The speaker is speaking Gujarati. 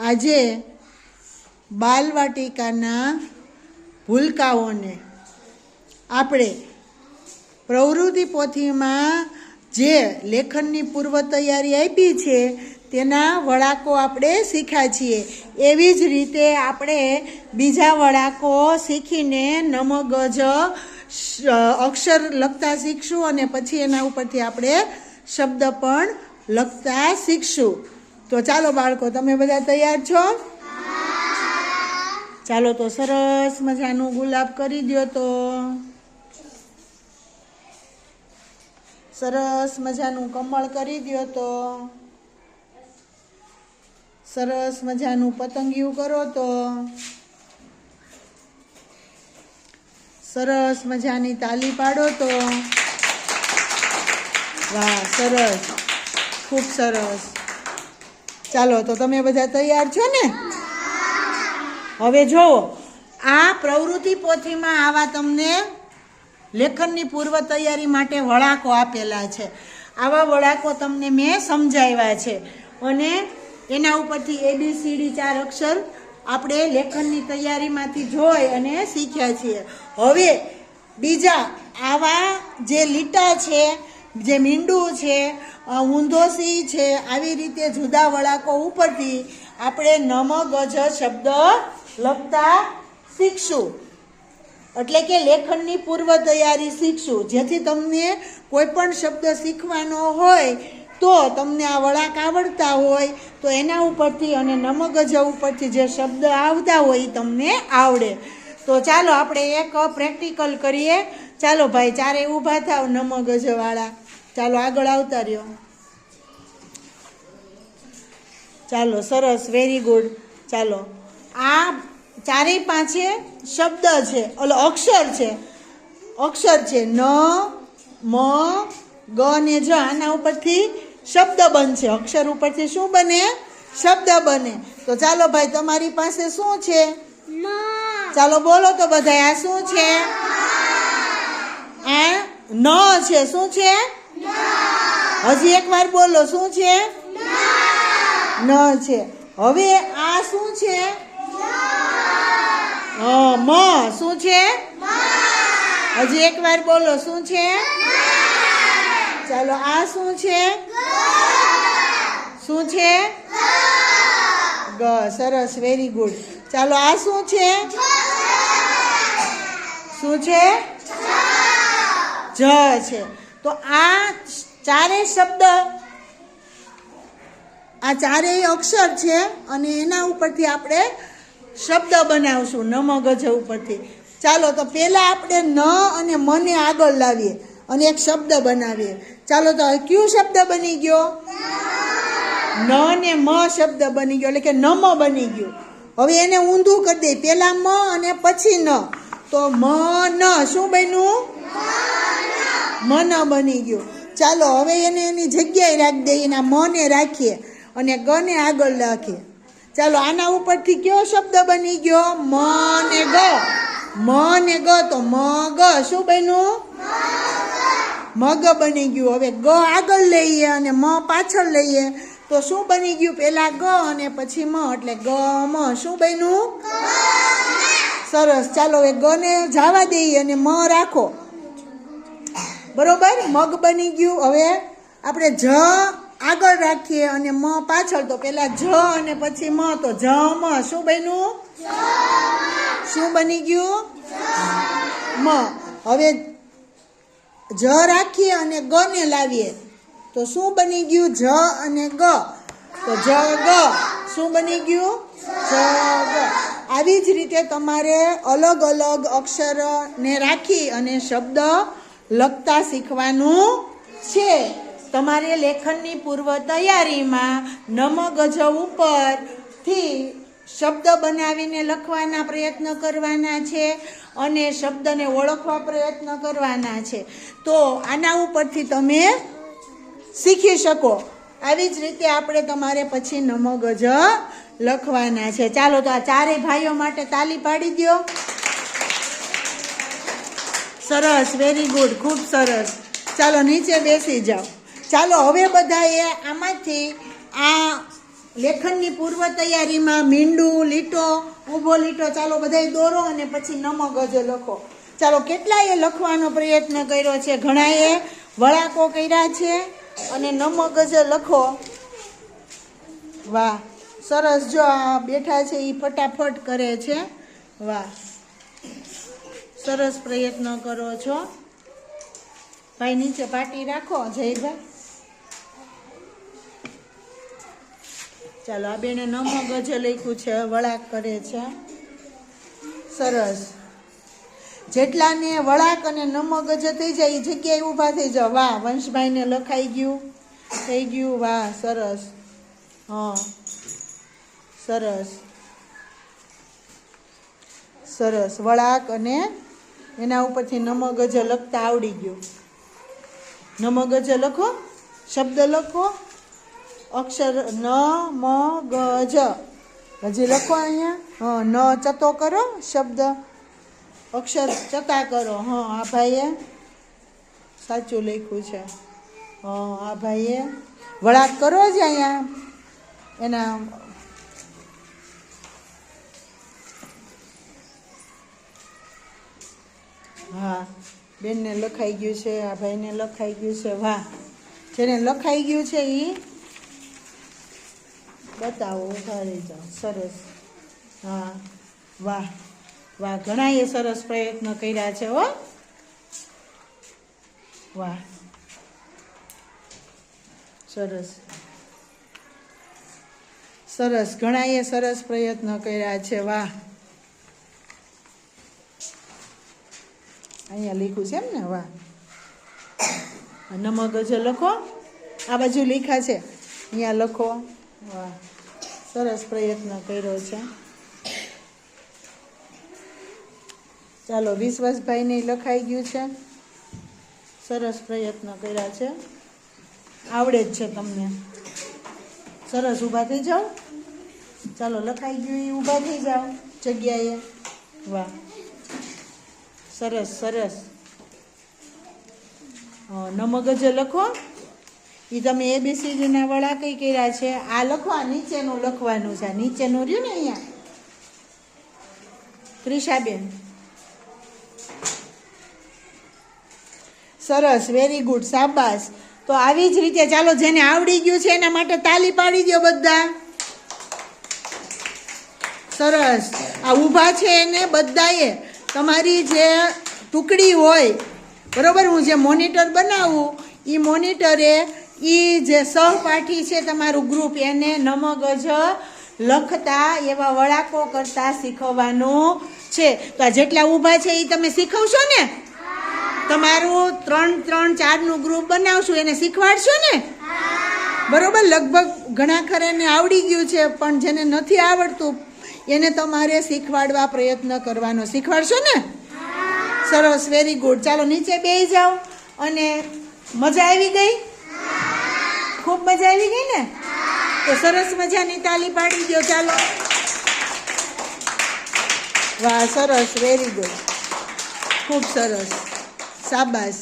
આજે બાલવાટિકાના ભૂલકાઓને આપણે પ્રવૃત્તિ પોથીમાં જે લેખનની પૂર્વ તૈયારી આપી છે, તેના વળાકો આપણે શીખ્યા છીએ. એવી જ રીતે આપણે બીજા વળાકો શીખીને નમગજ અક્ષર લખતા શીખશું અને પછી એના ઉપરથી આપણે શબ્દ પણ લખતા શીખશું. તો ચાલો બાળકો, તમે બધા તૈયાર છો? ચાલો તો સરસ મજાનું ગુલાબ કરી દ્યો તો. સરસ મજાનું કમળ કરી દ્યો તો. સરસ મજાનું પતંગિયું કરો તો. સરસ મજાની તાલી પાડો તો. વાહ, સરસ. ખૂબ સરસ. ચાલો, તો તમે બધા તૈયાર છો ને? હવે જુઓ આ પ્રવૃત્તિ પોથીમાં આવા તમને લેખનની પૂર્વ તૈયારી માટે વળાકો આપેલા છે. આવા વળાકો તમને મેં સમજાવ્યા છે. અને એના ઉપરથી એબીસીડી ચાર અક્ષર આપણે લેખનની તૈયારીમાંથી જોઈ અને શીખ્યા છીએ. હવે બીજા આવા જે લીટા છે જે મીંડું છે ઊંધો સી છે, આવી રીતે જુદા વળાકો ઉપરથી આપણે નમ, ગજ શબ્દ લખતા શીખશું. એટલે કે લેખનની પૂર્વ તૈયારી શીખશું. જેથી તમને કોઈ પણ શબ્દ શીખવાનો હોય, તો તમને આ વળાક આવડતા હોય, તો એના ઉપરથી અને નમગજ ઉપરથી જે શબ્દ આવતા હોય એ તમને આવડે. તો ચાલો આપણે એક પ્રેક્ટિકલ કરીએ. ચાલો ભાઈ ચારે ઊભા થાવ નમગજવાળા ચાલો આગળ આવતા રહ્યો. ચાલો સરસ વેરી ગુડ ચાલો. આ ચારેય પાંચે શબ્દ છે ઓલો અક્ષર છે. અક્ષર છે ન મ ગ ને જ. આના ઉપરથી શબ્દ બનશે. અક્ષર ઉપરથી શું બને? શબ્દ બને. તો ચાલો ભાઈ તમારી પાસે શું છે? ચાલો બોલો તો બધા આ શું છે? આ ન છે. શું છે? હજી એકવાર બોલો શું છે? ન. છે. હવે આ શું છે? મ. શું છે? હજી એકવાર બોલો શું છે? ચાલો આ શું છે? શું છે? ગ. સરસ વેરી ગુડ ચાલો આ શું છે. શું છે? જ છે. તો આ ચારેય શબ્દ આ ચારેય અક્ષર છે અને એના ઉપરથી આપણે શબ્દ બનાવશું, ન ગજ ઉપરથી. ચાલો, તો પહેલાં આપણે ન અને મને આગળ લાવીએ અને એક શબ્દ બનાવીએ. ચાલો, તો કયો શબ્દ બની ગયો? ન ને મ શબ્દ બની ગયો, એટલે કે નમ બની ગયું. હવે એને ઊંધું કરી દઈએ. પહેલાં મ અને પછી ન. તો મ ન. શું બન્યું? મન બની ગયું. ચાલો હવે એને એની જગ્યાએ રાખી દઈએ એના મને રાખીએ અને ગને આગળ રાખીએ. ચાલો આના ઉપરથી કયો શબ્દ બની ગયો? મ ને ગ. મ ને ગ તો મ ગ. શું બન્યું? મગ બની ગયું. હવે ગ આગળ લઈએ અને મ પાછળ લઈએ. તો શું બની ગયું? પહેલાં ગ અને પછી મ એટલે ગ મ. શું બન્યું? સરસ. ચાલો હવે ગ ને જવા દઈએ અને મ રાખો. બરોબર? મગ બની ગયું. હવે આપણે જ આગળ રાખીએ અને મ પાછળ તો પેલા જ અને પછી મ તો જ. મ શું બન્યું? શું બની ગયું? મ. હવે જ રાખીએ અને ગ ને લાવીએ. તો શું બની ગયું? જ અને ગ. તો જ, ગ. શું બની ગયું? જ, ગ. આવી જ રીતે તમારે અલગ અલગ અક્ષરને રાખી અને શબ્દ લખતા શીખવાનું છે. તમારે લેખનની પૂર્વ તૈયારીમાં નમ ગજ ઉપરથી શબ્દ બનાવીને લખવાના પ્રયત્ન કરવાના છે અને શબ્દને ઓળખવા પ્રયત્ન કરવાના છે. તો આના ઉપરથી તમે શીખી શકો. આવી જ રીતે આપણે તમારે પછી નમગજ લખવાના છે. ચાલો તો આ ચારેય ભાઈઓ માટે તાલી પાડી દો સરસ વેરી ગુડ ખૂબ સરસ. ચાલો નીચે બેસી જાઓ. ચાલો હવે બધાએ આમાંથી આ લેખનની પૂર્વ તૈયારીમાં મીંડું, લીટો, ઊભો લીટો, ચાલો બધાય દોરો અને પછી નમો ગજો લખો. ચાલો કેટલાએ લખવાનો પ્રયત્ન કર્યો છે? ઘણાએ વળાકો કર્યા છે અને નમો ગજો લખો. વાહ, સરસ જો આ બેઠા છે એ ફટાફટ કરે છે. વાહ. સરસ પ્રયત્ન કરો છો. ભાઈ, નીચે પાટી રાખો જયભાઈ ચાલો, આ બેને નમો ગજ લખ્યું છે, વળાક કરે છે. સરસ. જેટલાને વળાક અને નમો ગજ થઈ જાય, એ જગ્યાએ ઊભા થઈ જાઓ. વાહ, વંશભાઈને લખાઈ ગયું. થઈ ગયું, વાહ, સરસ. હા. સરસ. સરસ. વળાક અને એના ઉપરથી નમગજ લખતા આવડી ગયું. નમગજ લખો, શબ્દ લખો, અક્ષર ન, મ ગજ હજી લખો અહીંયા. હં, ન ચતો કરો, શબ્દ અક્ષર ચતા કરો. હં, આ ભાઈએ સાચું લખ્યું છે. હં, આ ભાઈએ વળાક કરો જ અહીંયા. એના હા, બેનને લખાઈ ગયું છે, આ ભાઈને લખાઈ ગયું છે, વાહ. જેને લખાઈ ગયું છે એ બતાવો ઊભા રહી જાઓ સરસ. હા, વાહ. વાહ ઘણા એ સરસ પ્રયત્ન કર્યા છે, હો. વાહ. સરસ. સરસ, ઘણાએ સરસ પ્રયત્ન કર્યા છે, વાહ. અહીંયા લખ્યું છે એમ ને? વાહ. નમક ગજો લખો. આ બાજુ લખ્યા છે. અહીંયા લખો. વાહ. સરસ પ્રયત્ન કર્યો છે. ચાલો વિશ્વાસભાઈને લખાઈ ગયું છે. સરસ પ્રયત્ન કર્યા છે. આવડે જ છે તમને. સરસ ઊભા થઈ જાઓ. ચાલો લખાઈ ગયું એ ઊભા થઈ જાઓ જગ્યાએ. વાહ. સરસ સરસ. નમગજ લખો. એ તમે એ એબીસીડીના વડા કઈ કર્યા છે? આ લખવા નીચેનું લખવાનું છે. નીચેનું રહ્યું ને અહીંયા? ત્રિષાબેન સરસ વેરી ગુડ સાબાસ તો આવી જ રીતે ચાલો, જેને આવડી ગયું છે એના માટે તાલી પાડી દો બધા. સરસ. આ ઊભા છે એને બધાએ. તમારી જે ટુકડી હોય, બરાબર, હું જે મોનિટર બનાવું એ મોનિટરે એ જે સહપાઠી છે તમારું ગ્રુપ, એને નમગજ લખતા એવા વળાકો કરતા શીખવવાનું છે. તો આ જેટલા ઊભા છે એ તમે શીખવશો ને? તમારું ત્રણ ત્રણ, ચારનું ગ્રુપ બનાવશું, એને શીખવાડશો ને? બરોબર, લગભગ ઘણા ખરેને આવડી ગયું છે, પણ જેને નથી આવડતું એને તમારે શીખવાડવા પ્રયત્ન કરવાનો. શીખવાડશો ને? સરસ વેરી ગુડ ચાલો, નીચે બે જાઓ. અને મજા આવી ગઈ? ખૂબ મજા આવી ગઈ ને? તો સરસ મજાની તાલી પાડી દો ચાલો. વાહ, સરસ વેરી ગુડ ખૂબ સરસ. શાબાશ.